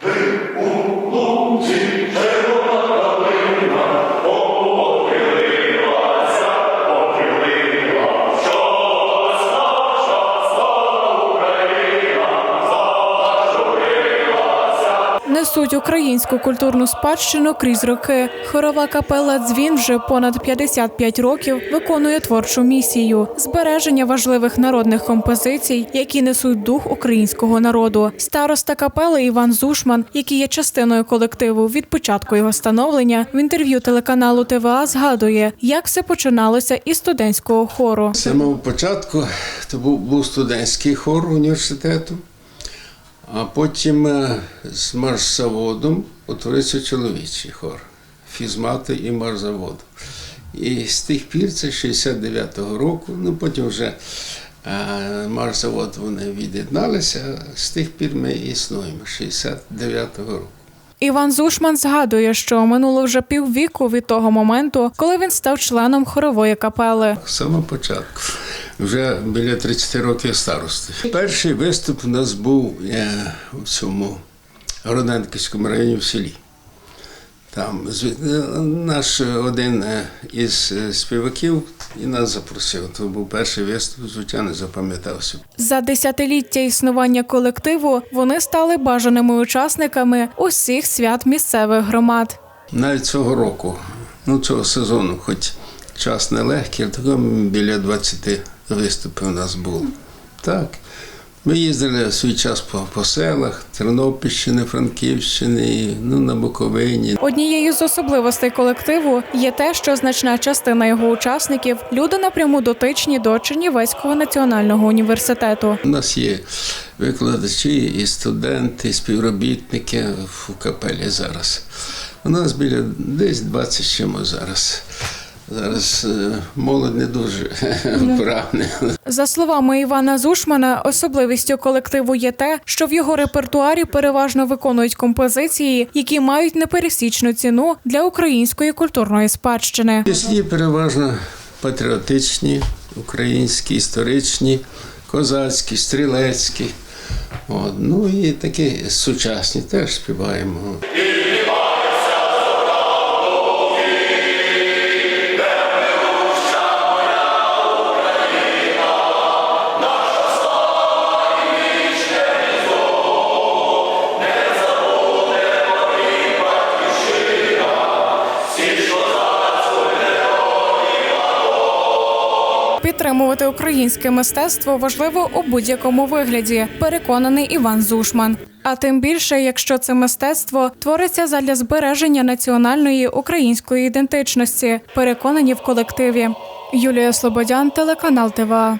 백운동지 대원 Несуть українську культурну спадщину крізь роки. Хорова капела Дзвін вже понад 55 років виконує творчу місію збереження важливих народних композицій, які несуть дух українського народу. Староста капели Іван Зушман, який є частиною колективу від початку його становлення, в інтерв'ю телеканалу ТВА згадує, як все починалося із студентського хору. З самого початку то був, студентський хор університету, а потім е, з маршзаводом утворився чоловічий хор фізмати і маршзаводу. І з тих пір, це 69-го року, ну потім вже е, маршзавод вони від'єдналися, з тих пір ми існуємо, 69-го року. Іван Зушман згадує, що минуло вже піввіку від того моменту, коли він став членом хорової капели. З самого початку. Вже біля 30 років старости. Перший виступ у нас був е, в цьому Городенківському районі в селі. Там е, наш один е, із співаків і нас запросив. Це був перший виступ, звичайно, запам'ятався. За десятиліття існування колективу вони стали бажаними учасниками усіх свят місцевих громад. Навіть цього року, ну цього сезону, хоч час нелегкий, такого біля 20 виступів у нас було. Так. Ми їздили в свій час по, по селах Тернопільщини, Франківщини, ну, на Буковині. Однією з особливостей колективу є те, що значна частина його учасників люди напряму дотичні до Чернівецького національного університету. У нас є викладачі, і студенти, і співробітники в капелі зараз. У нас біля десь 20 з чимось зараз. Зараз е, молодь не дуже вправна. За словами Івана Зушмана, особливістю колективу є те, що в його репертуарі переважно виконують композиції, які мають непересічну ціну для української культурної спадщини. Пісні переважно патріотичні, українські, історичні, козацькі, стрілецькі. От. Ну і такі сучасні теж співаємо. Підтримувати українське мистецтво важливо у будь-якому вигляді, переконаний Іван Зушман. А тим більше, якщо це мистецтво твориться задля збереження національної української ідентичності, переконані в колективі. Юлія Слободян, телеканал ТВА.